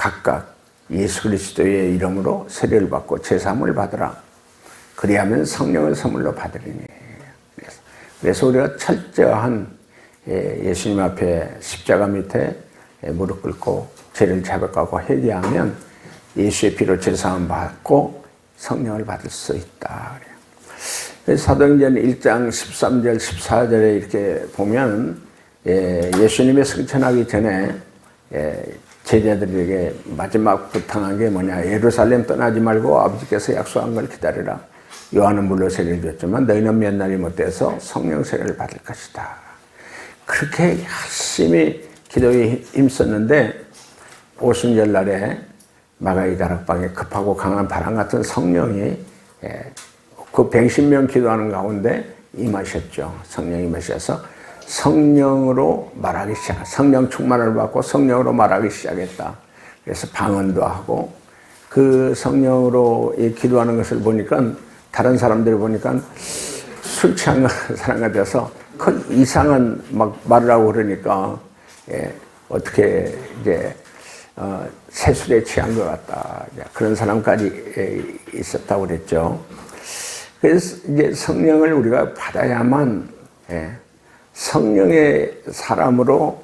각각 예수 그리스도의 이름으로 세례를 받고 제사함을 받으라. 그리하면 성령을 선물로 받으리니. 그래서, 그래서 우리가 철저한 예, 예수님 앞에 십자가 밑에 예, 무릎 꿇고 죄를 자백하고 회개하면 예수의 피로 제사함 받고 성령을 받을 수 있다. 사도행전 1장 13절 14절에 이렇게 보면 예, 예수님의 승천하기 전에 예, 제자들에게 마지막 부탁한 게 뭐냐. 예루살렘 떠나지 말고 아버지께서 약속한 걸 기다리라. 요한은 물로 세례를 줬지만 너희는 몇 날이 못돼서 성령 세례를 받을 것이다. 그렇게 열심히 기도에 힘썼는데 오순절 날에 마가이 다락방에 급하고 강한 바람 같은 성령이 예, 그 110명 기도하는 가운데 임하셨죠. 성령이 임하셔서 성령으로 말하기 시작, 성령 충만을 받고 성령으로 말하기 시작했다. 그래서 방언도 하고 그 성령으로 이 기도하는 것을 보니까 다른 사람들이 보니까 술 취한 사람 같아서 그 이상한 막 말을 하고 그러니까 예, 어떻게 이제 어, 세술에 취한 것 같다. 그런 사람까지 예, 있었다고 그랬죠. 그래서 이제 성령을 우리가 받아야만 예, 성령의 사람으로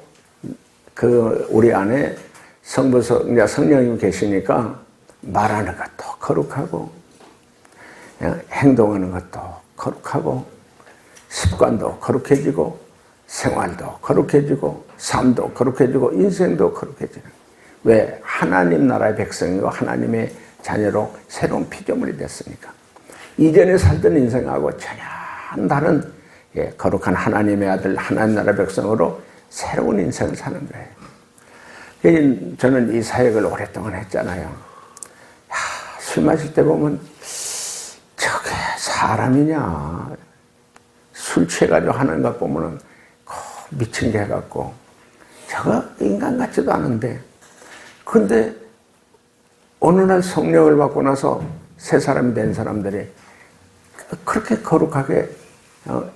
그 우리 안에 성부서 이제 성령이 계시니까 말하는 것도 거룩하고 예, 행동하는 것도 거룩하고 습관도 거룩해지고 생활도 거룩해지고 삶도 거룩해지고 인생도 거룩해지는. 왜? 하나님 나라의 백성이고 하나님의 자녀로 새로운 피조물이 됐으니까. 이전에 살던 인생하고 전혀 다른 예, 거룩한 하나님의 아들 하나님 나라 백성으로 새로운 인생을 사는 거예요. 저는 이 사역을 오랫동안 했잖아요. 야, 술 마실 때 보면 저게 사람이냐. 술 취해가지고 하는 것 보면은 미친 개 같고 저거 인간 같지도 않은데 근데 어느 날 성령을 받고 나서 새 사람이 된 사람들이 그렇게 거룩하게 어,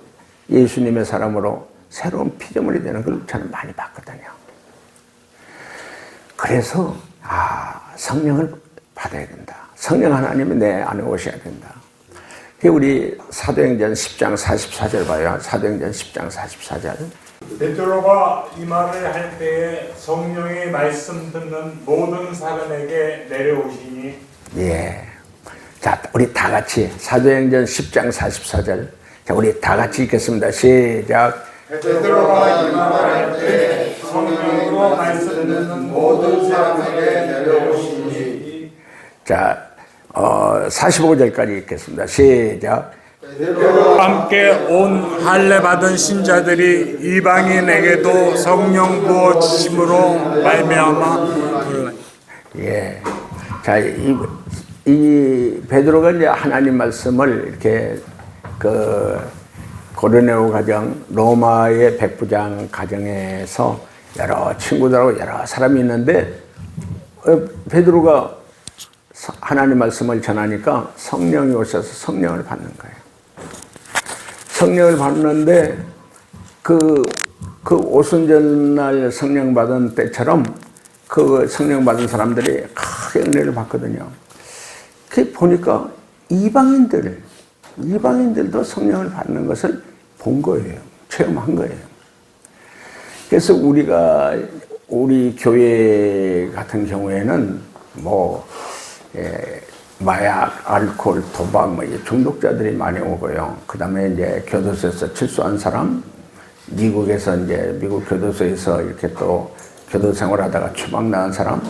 예수님의 사람으로 새로운 피조물이 되는 걸 저는 많이 봤거든요. 그래서 아 성령을 받아야 된다. 성령 하나님이 내 안에 오셔야 된다. 우리 사도행전 10장 44절 봐요. 사도행전 10장 44절. 베드로가 이 말을 할 때에 성령의 말씀 듣는 모든 사람에게 내려오시니 예. 자, 우리 다 같이 사도행전 10장 44절. 자, 우리 다 같이 읽겠습니다. 시작. 베드로가 이 말을 할 때에 성령으로 말씀 듣는 모든 사람에게 내려오시니 자, 어, 45절까지 읽겠습니다. 시작. 함께 온 할례 받은 신자들이 이방인에게도 성령 부어 주심으로 말미암아 예. 자, 이, 이 베드로가 이제 하나님 말씀을 이렇게 그 고르네오 가정, 로마의 백부장 가정에서 여러 친구들하고 여러 사람이 있는데 어, 베드로가 하나님 말씀을 전하니까 성령이 오셔서 성령을 받는 거예요. 성령을 받는데 그, 그 오순절날 성령 받은 때처럼 그 성령 받은 사람들이 크게 은혜를 받거든요. 그 보니까 이방인들, 이방인들도 성령을 받는 것을 본 거예요. 체험한 거예요. 그래서 우리가 우리 교회 같은 경우에는 뭐 예, 마약, 알코올, 도박 뭐 중독자들이 많이 오고요. 그 다음에 이제 교도소에서 출소한 사람, 미국에서 이제 미국 교도소에서 이렇게 또 교도 생활하다가 추방 나온 사람,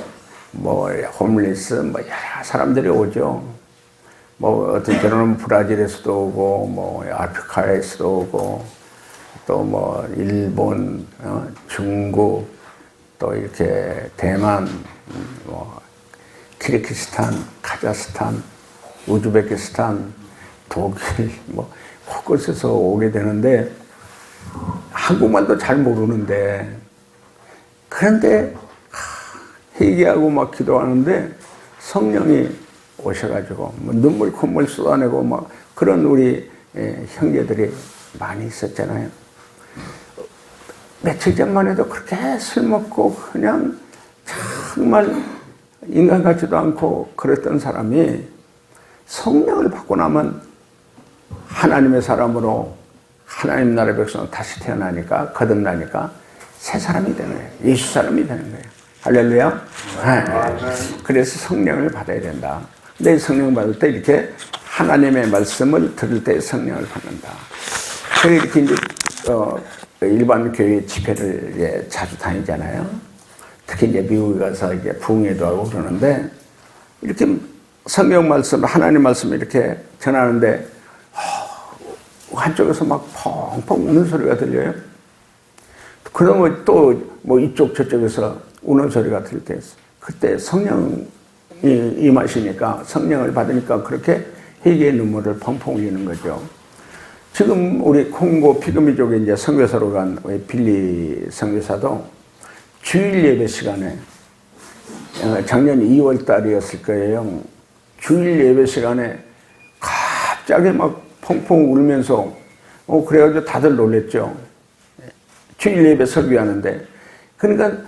뭐 홈리스 뭐 여러 사람들이 오죠. 뭐 어떤 경우는 브라질에서도 오고 뭐 아프리카에서도 오고 또 뭐 일본, 어, 중국 또 이렇게 대만 뭐 키르기스탄, 카자흐스탄, 우즈베키스탄, 독일 뭐 곳곳에서 오게 되는데 한국말도 잘 모르는데 그런데 회개하고 막 기도하는데 성령이 오셔가지고 뭐 눈물 콧물 쏟아내고 막 그런 우리 형제들이 많이 있었잖아요. 며칠 전만 해도 그렇게 술 먹고 그냥 정말 인간 같지도 않고 그랬던 사람이 성령을 받고 나면 하나님의 사람으로 하나님 나라 백성 다시 태어나니까 거듭나니까 새 사람이 되는 거예요. 예수 사람이 되는 거예요. 할렐루야. 네. 그래서 성령을 받아야 된다. 근데 성령 받을 때 이렇게 하나님의 말씀을 들을 때 성령을 받는다. 그래 이렇게 이제 어, 일반 교회 집회를 이제 자주 다니잖아요. 특히 이제 미국에 가서 이제 부흥회도 하고 그러는데 이렇게 성경 말씀, 하나님 말씀 이렇게 전하는데 어, 한쪽에서 막 펑펑 우는 소리가 들려요. 그러면 또 뭐 이쪽 저쪽에서 우는 소리가 들릴 때 그때 성령이 임하시니까 성령을 받으니까 그렇게 회개의 눈물을 펑펑 흘리는 거죠. 지금 우리 콩고 피그미 쪽에 이제 선교사로 간 우리 빌리 선교사도 주일 예배 시간에 어, 작년 2월 달이었을 거예요. 주일 예배 시간에 갑자기 막 펑펑 울면서 어 그래가지고 다들 놀랬죠. 주일 예배 설교하는데 그러니까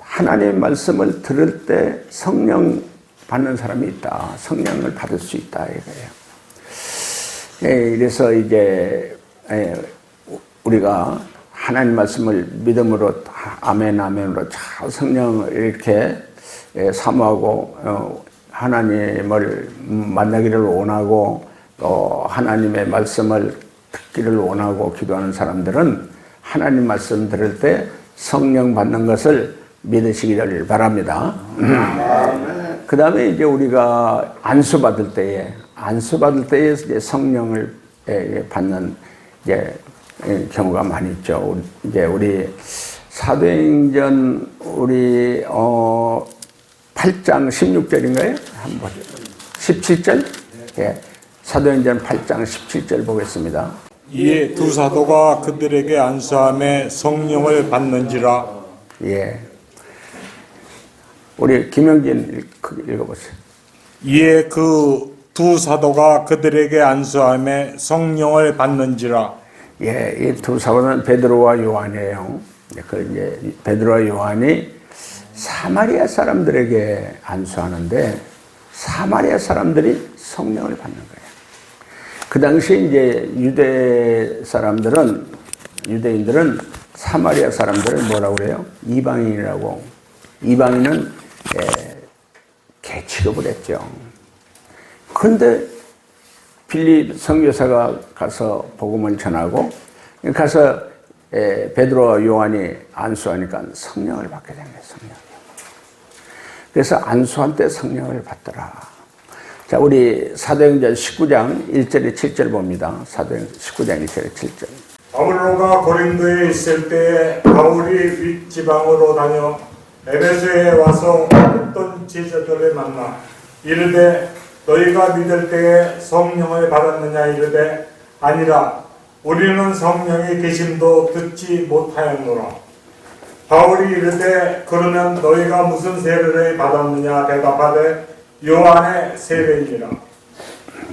하나님의 말씀을 들을 때 성령 받는 사람이 있다. 성령을 받을 수 있다 이거예요. 예, 그래서 이제 예, 우리가 하나님 말씀을 믿음으로 아멘 아멘으로 잘 성령을 이렇게 예, 사모하고 어, 하나님을 만나기를 원하고 또 하나님의 말씀을 듣기를 원하고 기도하는 사람들은 하나님 말씀 들을 때 성령 받는 것을 믿으시기를 바랍니다. 그 다음에 이제 우리가 안수 받을 때에 안수 받을 때에 이제 성령을 예, 받는 이제 예, 경우가 많이 있죠. 이제 우리 사도행전 우리 어 8장 16절인가요? 한번 보죠. 17절? 예. 사도행전 8장 17절 보겠습니다. 이에 두 사도가 그들에게 안수함에 성령을 받는지라 예. 우리 김영진 읽- 읽어보세요. 이에 그두 사도가 그들에게 안수함에 성령을 받는지라 예, 이 두 사도는 베드로와 요한이에요. 예, 그 이제 베드로와 요한이 사마리아 사람들에게 안수하는데 사마리아 사람들이 성령을 받는 거예요. 그 당시 이제 유대 사람들은 유대인들은 사마리아 사람들을 뭐라고 그래요? 이방인이라고. 이방인은 예, 개 취급을 했죠. 근데 빌립 선교사가 가서 복음을 전하고 가서 에, 베드로와 요한이 안수하니까 성령을 받게 된 거예요. 성령. 그래서 안수할 때 성령을 받더라. 자, 우리 사도행전 19장 1절에 7절 봅니다. 사도행전 19장 1절에 7절. 바울로가 고린도에 있을 때에 바울이 윗지방으로 다녀 에베소에 와서 어떤 제자들을 만나 이르되 너희가 믿을 때에 성령을 받았느냐? 이르되 아니라 우리는 성령의 계심도 듣지 못하였노라. 바울이 이르되 그러면 너희가 무슨 세례를 받았느냐? 대답하되 요한의 세례이니라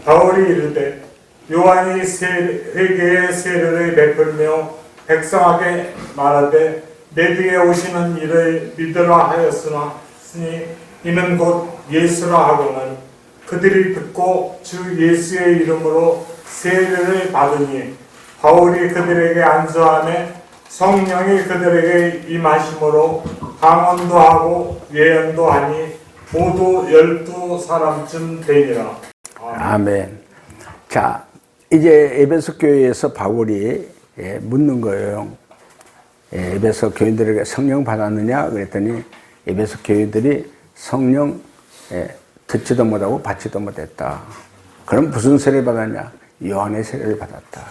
바울이 이르되 요한이 세, 회개의 세례를 베풀며 백성에게 말하되 내 뒤에 오시는 이를 믿으라 하였으나 스니 이는 곧 예수라 하고는 그들이 듣고 주 예수의 이름으로 세례를 받으니 바울이 그들에게 안수함에 성령이 그들에게 임하심으로 강언도 하고 예언도 하니 모두 열두 사람쯤 되니라. 아멘. 자, 이제 에베소 교회에서 바울이 예, 묻는 거예요. 예, 에베소 교인들에게 성령 받았느냐? 그랬더니 에베소 교인들이 성령 예, 듣지도 못하고 받지도 못했다. 그럼 무슨 세례 받았냐? 요한의 세례를 받았다.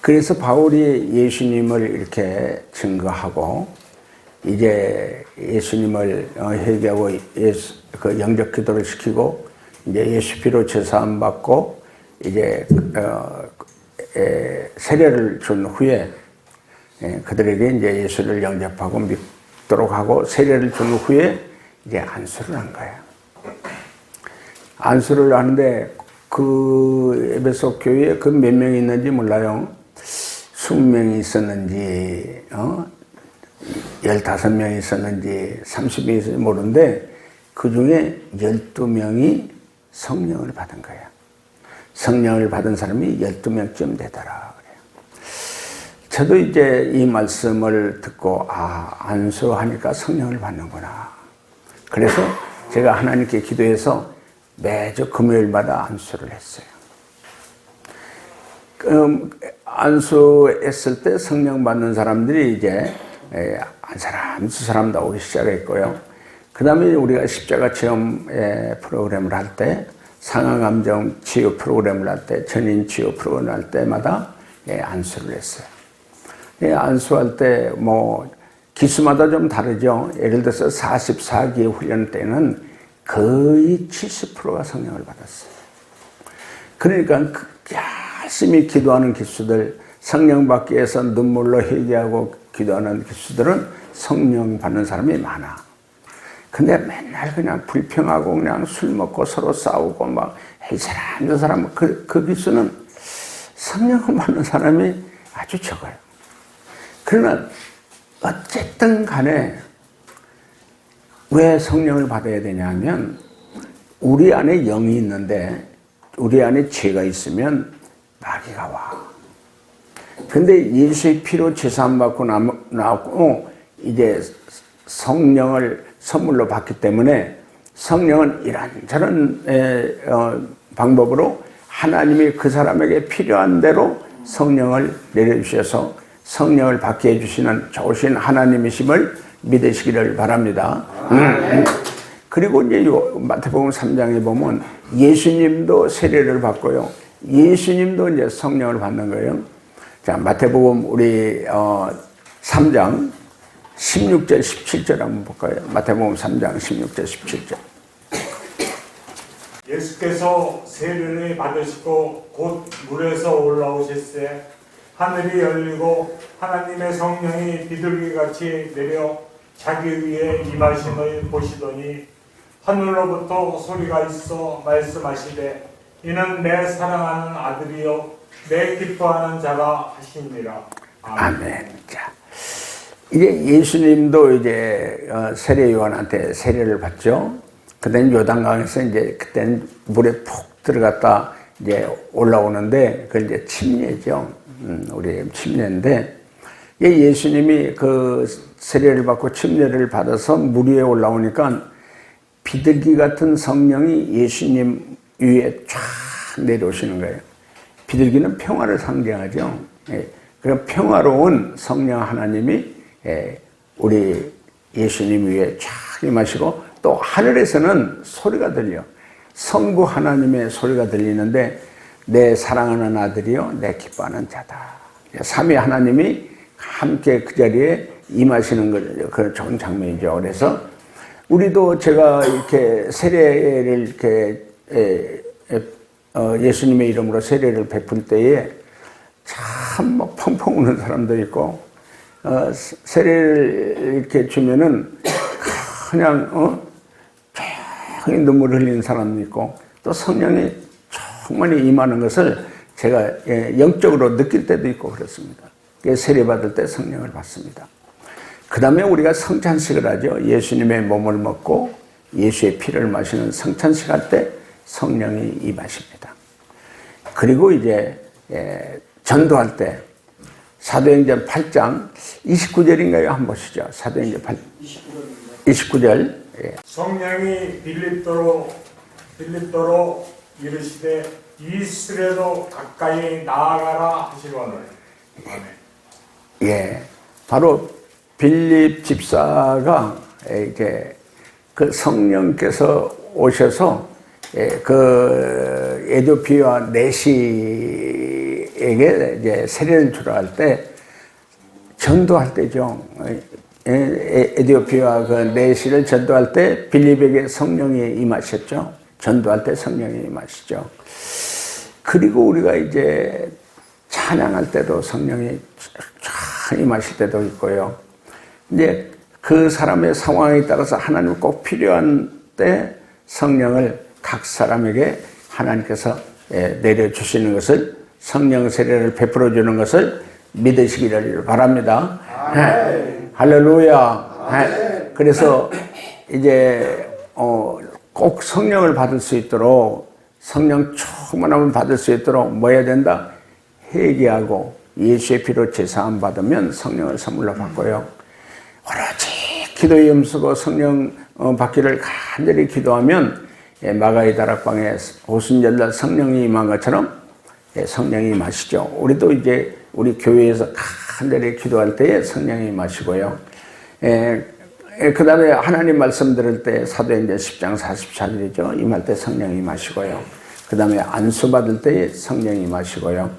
그래서 바울이 예수님을 이렇게 증거하고 이제 예수님을 어, 회개하고 예수, 그 영적 기도를 시키고 이제 예수 피로 제사함 받고 이제 어, 에, 세례를 준 후에 예, 그들에게 이제 예수를 영접하고 믿도록 하고 세례를 준 후에 이제 안수를 한 거예요. 안수를 하는데 그 에베소 교회에 그 몇 명이 있는지 몰라요. 20명이 있었는지, 어? 15명이 있었는지, 30명이 있었는지 모르는데, 그 중에 12명이 성령을 받은 거예요. 성령을 받은 사람이 12명쯤 되더라. 저도 이제 이 말씀을 듣고, 아, 안수하니까 성령을 받는구나. 그래서 제가 하나님께 기도해서 매주 금요일마다 안수를 했어요. 음, 안수했을 때 성령 받는 사람들이 이제 에, 한 사람, 두 사람 나오기 시작했고요. 그 다음에 우리가 십자가 체험 에, 프로그램을 할 때, 상하감정 치유 프로그램을 할 때, 전인 치유 프로그램을 할 때마다 예, 안수를 했어요. 예, 안수할 때 뭐 기수마다 좀 다르죠. 예를 들어서 44기 훈련 때는 거의 70%가 성령을 받았어요. 그러니까 그 열심히 기도하는 기수들, 성령 받기 위해서 눈물로 회개하고 기도하는 기수들은 성령 받는 사람이 많아. 근데 맨날 그냥 불평하고 그냥 술 먹고 서로 싸우고 막, 이 사람, 저 사람, 그, 그 기수는 성령을 받는 사람이 아주 적어요. 그러나 어쨌든 간에 왜 성령을 받아야 되냐면 우리 안에 영이 있는데 우리 안에 죄가 있으면 마귀가 와. 근데 예수의 피로 제사함 받고 나고 이제 성령을 선물로 받기 때문에 성령은 이런저런 에, 어, 방법으로 하나님이 그 사람에게 필요한 대로 성령을 내려주셔서 성령을 받게 해주시는 좋으신 하나님이심을 믿으시기를 바랍니다. 음. 그리고 이제 요 마태복음 3장에 보면 예수님도 세례를 받고요. 예수님도 이제 성령을 받는 거예요. 자, 마태복음 우리 어 3장 16절 17절 한번 볼까요? 마태복음 3장 16절 17절. 예수께서 세례를 받으시고 곧 물에서 올라오실새 하늘이 열리고 하나님의 성령이 비둘기같이 내려 자기 위에 임하심을 보시더니 하늘로부터 소리가 있어 말씀하시되 이는 내 사랑하는 아들이요 내 기뻐하는 자라 하시니라. 아멘. 자, 이제 예수님도 이제 어, 세례 요한한테 세례를 받죠. 그때는 요단강에서 이제 그때는 물에 푹 들어갔다 이제 올라오는데 그걸 이제 침례죠. 음, 우리 침례인데 이 예수님이 그 세례를 받고 침례를 받아서 물 위에 올라오니까 비둘기 같은 성령이 예수님 위에 쫙 내려오시는 거예요. 비둘기는 평화를 상징하죠. 예, 그 평화로운 성령 하나님이 예, 우리 예수님 위에 쫙 임하시고 또 하늘에서는 소리가 들려. 성부 하나님의 소리가 들리는데 내 사랑하는 아들이요 내 기뻐하는 자다. 삼위 하나님이 함께 그 자리에 임하시는 그, 그 좋은 장면이죠. 그래서 우리도 제가 이렇게 세례를 이렇게 에, 에, 어, 예수님의 이름으로 세례를 베풀 때에 참뭐 펑펑 우는 사람도 있고 어, 세례를 이렇게 주면은 그냥 어, 조용히 눈물 흘리는 사람도 있고 또 성령이 충만히 임하는 것을 제가 예, 영적으로 느낄 때도 있고 그렇습니다. 세례 받을 때 성령을 받습니다. 그 다음에 우리가 성찬식을 하죠. 예수님의 몸을 먹고 예수의 피를 마시는 성찬식 할 때 성령이 임하십니다. 그리고 이제 예, 전도할 때 사도행전 8장 29절인가요? 한번 보시죠. 사도행전 8, 29절. 예. 성령이 빌립도로 빌립도로 이르시되 이스라엘도 가까이 나아가라 하시거늘. 아멘. 예. 바로 빌립 집사가 이제 그 성령께서 오셔서 예, 그 에디오피아 네시에게 이제 세례를 주러 할 때 전도할 때죠. 예, 에디오피아 그 네시를 전도할 때 빌립에게 성령이 임하셨죠. 전도할 때 성령이 임하시죠. 그리고 우리가 이제 찬양할 때도 성령이 쫙 임하실 때도 있고요. 이제 그 사람의 상황에 따라서 하나님 꼭 필요한 때 성령을 각 사람에게 하나님께서 예, 내려주시는 것을 성령 세례를 베풀어 주는 것을 믿으시기를 바랍니다. 네. 할렐루야. 네. 그래서 이제 어, 꼭 성령을 받을 수 있도록 성령 충만함을 받을 수 있도록 뭐 해야 된다? 회개하고 예수의 피로 제사함 받으면 성령을 선물로 받고요. 오로지 기도에 힘쓰고 성령 어, 받기를 간절히 기도하면 예, 마가의 다락방에 오순절날 성령이 임한 것처럼 예, 성령이 임하시죠. 우리도 이제 우리 교회에서 간절히 기도할 때에 성령이 임하시고요. 예, 그 다음에 하나님 말씀 들을 때 사도행전 10장 44절이죠. 임할 때 성령이 임하시고요. 그 다음에 안수 받을 때에 성령이 임하시고요.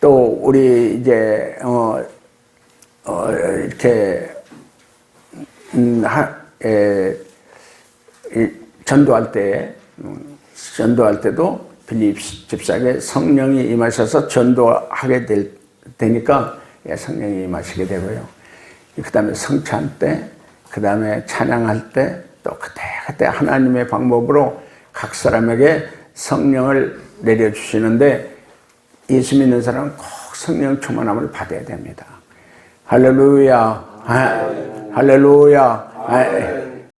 또 우리 이제 어, 어 이렇게 음, 하, 에, 이, 전도할 때 음, 전도할 때도 빌립 집사에게 성령이 임하셔서 전도하게 될 되니까 예, 성령이 임하시게 되고요. 그 다음에 성찬 때, 그 다음에 찬양할 때, 또 그때 그때 하나님의 방법으로 각 사람에게 성령을 내려주시는데 예수 믿는 사람은 꼭 성령 충만함을 받아야 됩니다. 할렐루야. 아, 할렐루야. 아,